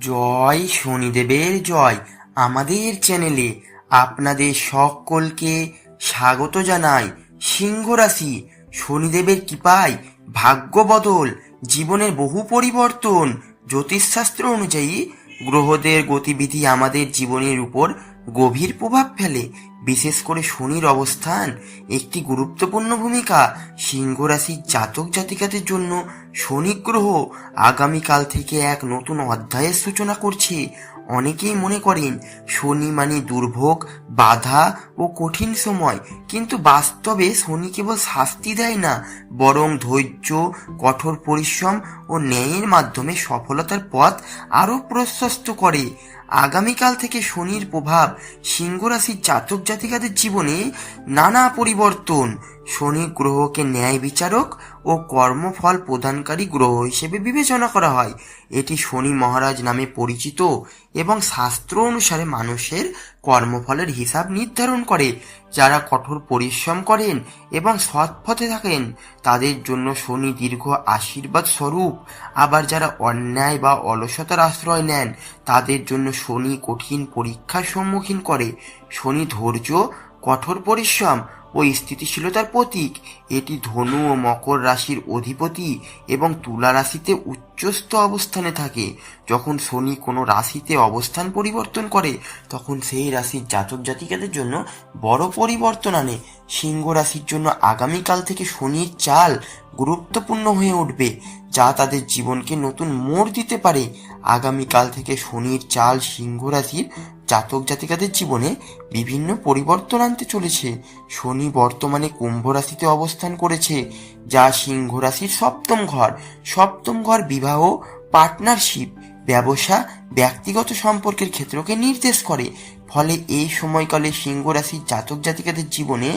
জয় শনিদেবের জয়। আমাদের চ্যানেলে আপনাদের সকলকে স্বাগত জানাই। সিংহ রাশি শনিদেবের কৃপায় ভাগ্য বদল জীবনের বহু পরিবর্তন, জ্যোতিষশাস্ত্র অনুযায়ী গ্রহদের গতিবিধি আমাদের জীবনের উপর গভীর প্রভাব ফেলে। বিশেষ করে শনির অবস্থান একটি গুরুত্বপূর্ণ ভূমিকা সিংহ রাশির জাতক জাতিকাদের জন্য। শনি গ্রহ আগামীকাল থেকে এক নতুন অধ্যায়ের সূচনা করছে। অনেকেই মনে করেন শনি মানে দুর্ভোগ, বাধা ও কঠিন সময়। কিন্তু বাস্তবে শনি কেবল শাস্তি দেয় না, বরং ধৈর্য, কঠোর পরিশ্রম ও ন্যায়ের মাধ্যমে সফলতার পথ আরও প্রশস্ত করে। আগামীকাল থেকে শনির প্রভাব সিংহ রাশির জাতক জাতিকাদের জীবনে নানা পরিবর্তন। শনি গ্রহকে ন্যায় বিচারক ও কর্মফল প্রদানকারী গ্রহ হিসেবে বিবেচনা করা হয়। এটি শনি মহারাজ নামে পরিচিত এবং শাস্ত্র অনুসারে মানুষের কর্মফলের হিসাব নির্ধারণ করে। যারা কঠোর পরিশ্রম করেন এবং সৎ পথে থাকেন, তাদের জন্য শনি দীর্ঘ আশীর্বাদ স্বরূপ। আবার যারা অন্যায় বা অলসতার আশ্রয় নেন, তাদের জন্য শনি কঠিন পরীক্ষার সম্মুখীন করে। শনি ধৈর্য, কঠোর পরিশ্রম ও স্থিতিশীলতার প্রতীক। এটি ধনু ও মকর রাশির অধিপতি এবং তুলা রাশিতে উচ্চস্থ অবস্থানে থাকে। যখন শনি কোনো রাশিতে অবস্থান পরিবর্তন করে, তখন সেই রাশির জাতক জাতিকাদের জন্য বড় পরিবর্তন আনে। সিংহ রাশির জন্য আগামীকাল থেকে শনির চাল গুরুত্বপূর্ণ হয়ে উঠবে, যা তাদের জীবনকে নতুন মোড় দিতে পারে। আগামীকাল থেকে শনির চাল সিংহ রাশির জাতক জাতিকাদের জীবনে বিভিন্ন পরিবর্তন আনতে চলেছে। শনি বর্তমানে কুম্ভ রাশিতে অবস্থান করেছে, যা সিংহ রাশির সপ্তম ঘর। সপ্তম ঘর বিবাহ, পার্টনারশিপ, ব্যবসা, ব্যক্তিগত সম্পর্কের ক্ষেত্রকে নির্দেশ করে। ফলে এই সময়কালে সিংহ রাশির জাতক জাতিকাদের জীবনে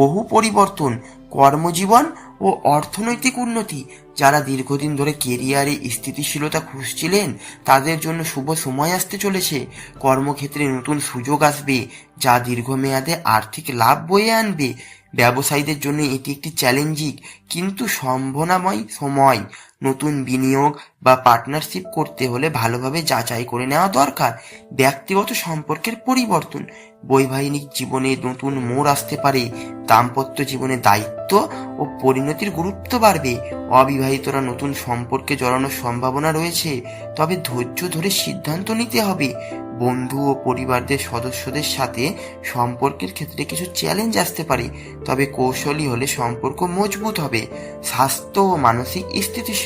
বহু পরিবর্তন, কর্মজীবন ও অর্থনৈতিক উন্নতি। যারা দীর্ঘদিন ধরে কেরিয়ারে স্থিতিশীলতা খুঁজছিলেন, তাদের জন্য শুভ সময় আসতে চলেছে। কর্মক্ষেত্রে নতুন সুযোগ আসবে, যা দীর্ঘমেয়াদে আর্থিক লাভ বয়ে আনবে। ব্যবসায়ীদের জন্য এটি একটি চ্যালেঞ্জিং, কিন্তু সম্ভাবনাময় সময়। নতুন বিনিয়োগ বা পার্টনারশিপ করতে হলে ভালোভাবে যাচাই করে নেওয়া দরকার। ব্যক্তিগত সম্পর্কের পরিবর্তন, বৈবাহিক জীবনে নতুন মোড় আসতে পারে, দাম্পত্য জীবনে দায়িত্ব ও পরিণতির গুরুত্ব বাড়বে, অবিবাহিতরা নতুন সম্পর্কে জড়ানোর সম্ভাবনা রয়েছে, তবে ধৈর্য ধরে সিদ্ধান্ত নিতে হবে। বন্ধু ও পরিবারদের সদস্যদের সাথে সম্পর্কের ক্ষেত্রে কিছু চ্যালেঞ্জ আসতে পারে, তবে কৌশলী হলে সম্পর্ক মজবুত হবে। স্বাস্থ্য ও মানসিক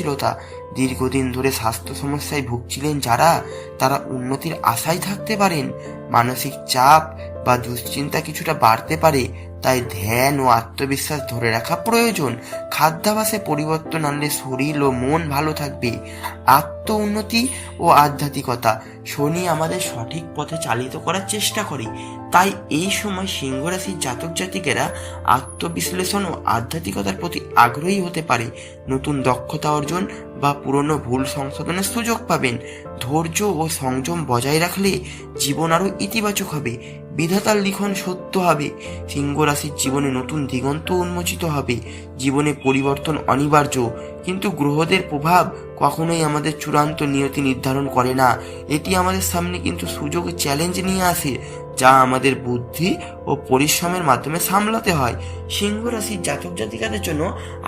স্থিতিশীলতা দীর্ঘদিন ধরে স্বাস্থ্য সমস্যায় ভুগছিলেন যারা, তারা উন্নতির আশায় থাকতে পারেন। মানসিক চাপ বা দুশ্চিন্তা কিছুটা বাড়তে পারে তাই ধ্যান ও আত্মবিশ্বাস ধরে রাখা প্রয়োজন। খাদ্যাভাসে পরিবর্তন আনলে শরীর ও মন ভালো থাকবে। আত্ম উন্নতি ও আধ্যাত্মিকতা, শনি আমাদের সঠিক পথে চালিত করার চেষ্টা করে। তাই এই সময় সিংহ রাশির জাতক জাতিকেরা আত্মবিশ্লেষণ ও আধ্যাত্মিকতার প্রতি আগ্রহী হতে পারে। নতুন দক্ষতা অর্জন বা পুরনো ভুল সংশোধনের সুযোগ পাবেন। ধৈর্য ও সংযম বজায় রাখলে জীবন আরও ইতিবাচক হবে। বিধাতার লিখন সত্য হবে। সিংহ রাশির জীবনে নতুন দিগন্ত উন্মোচিত হবে। জীবনে পরিবর্তন অনিবার্য, কিন্তু গ্রহদের প্রভাব কখনোই আমাদের চূড়ান্ত নিয়তি নির্ধারণ করে না। এটি আমাদের সামনে কিন্তু সুযোগ চ্যালেঞ্জ নিয়ে আসে, যা আমাদের বুদ্ধি ও পরিশ্রমের মাধ্যমে সামলাতে হয়। সিংহ রাশির জাতক জাতিকাদের জন্য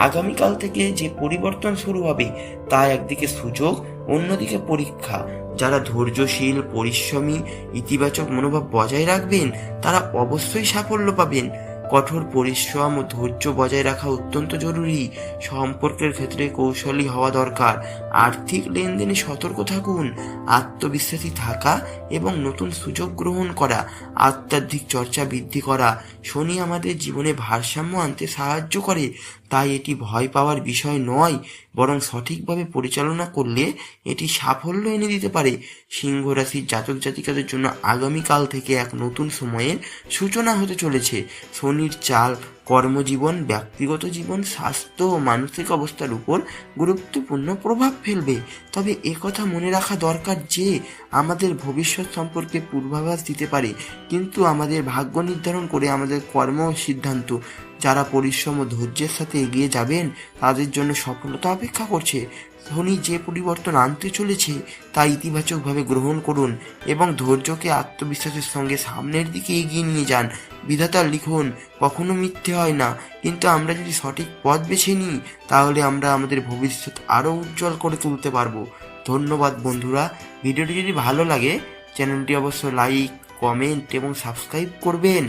আগামীকাল থেকে যে পরিবর্তন শুরু হবে, তা একদিকে সুযোগ, অন্যদিকে পরীক্ষা। যারা ধৈর্যশীল, পরিশ্রমী, ইতিবাচক মনোভাব বজায় রাখবেন, তারা অবশ্যই সাফল্য পাবেন। কঠোর পরিশ্রম ও ধৈর্য বজায় রাখা অত্যন্ত জরুরি। সম্পর্কের ক্ষেত্রে কৌশলী হওয়া দরকার। আর্থিক লেনদেনে সতর্ক থাকুন, আত্মবিশ্বাসী থাকা এবং নতুন সুযোগ গ্রহণ করা, আধ্যাত্মিক চর্চা বৃদ্ধি করা। শনি আমাদের জীবনে ভারসাম্য আনতে সাহায্য করে, তাই এটি ভয় পাওয়ার বিষয় নয় বরং সঠিকভাবে পরিচালনা করলে এটি সাফল্য এনে দিতে পারে। সিংহ রাশির জাতক জাতিকাদের জন্য আগামীকাল থেকে এক নতুন সময়ের সূচনা হতে চলেছে। শনির চাল কর্মজীবন, ব্যক্তিগত জীবন, স্বাস্থ্য ও মানসিক অবস্থার উপর গুরুত্বপূর্ণ প্রভাব ফেলবে। তবে একথা মনে রাখা দরকার যে, আমাদের ভবিষ্যৎ সম্পর্কে পূর্বাভাস দিতে পারে। কিন্তু আমাদের ভাগ্য নির্ধারণ করে আমাদের কর্ম সিদ্ধান্ত, যারা পরিশ্রম ও ধৈর্যের সাথে এগিয়ে যাবেন, তাদের জন্য সফলতা অপেক্ষা করছে। শনি যে পরিবর্তন আনতে চলেছে, তা ইতিবাচকভাবে গ্রহণ করুন এবং ধৈর্যকে আত্মবিশ্বাসের সঙ্গে সামনের দিকে এগিয়ে নিয়ে যান। বিধাতার লিখন, কখনো মিথ্যে হয় না। কিন্তু আমরা যদি সঠিক পথ বেছে নিই, তাহলে আমরা আমাদের ভবিষ্যৎ আরও উজ্জ্বল করে তুলতে পারব। ধন্যবাদ বন্ধুরা। ভিডিওটি যদি ভালো লাগে, চ্যানেলটি অবশ্য লাইক, কমেন্ট এবং সাবস্ক্রাইব করবেন।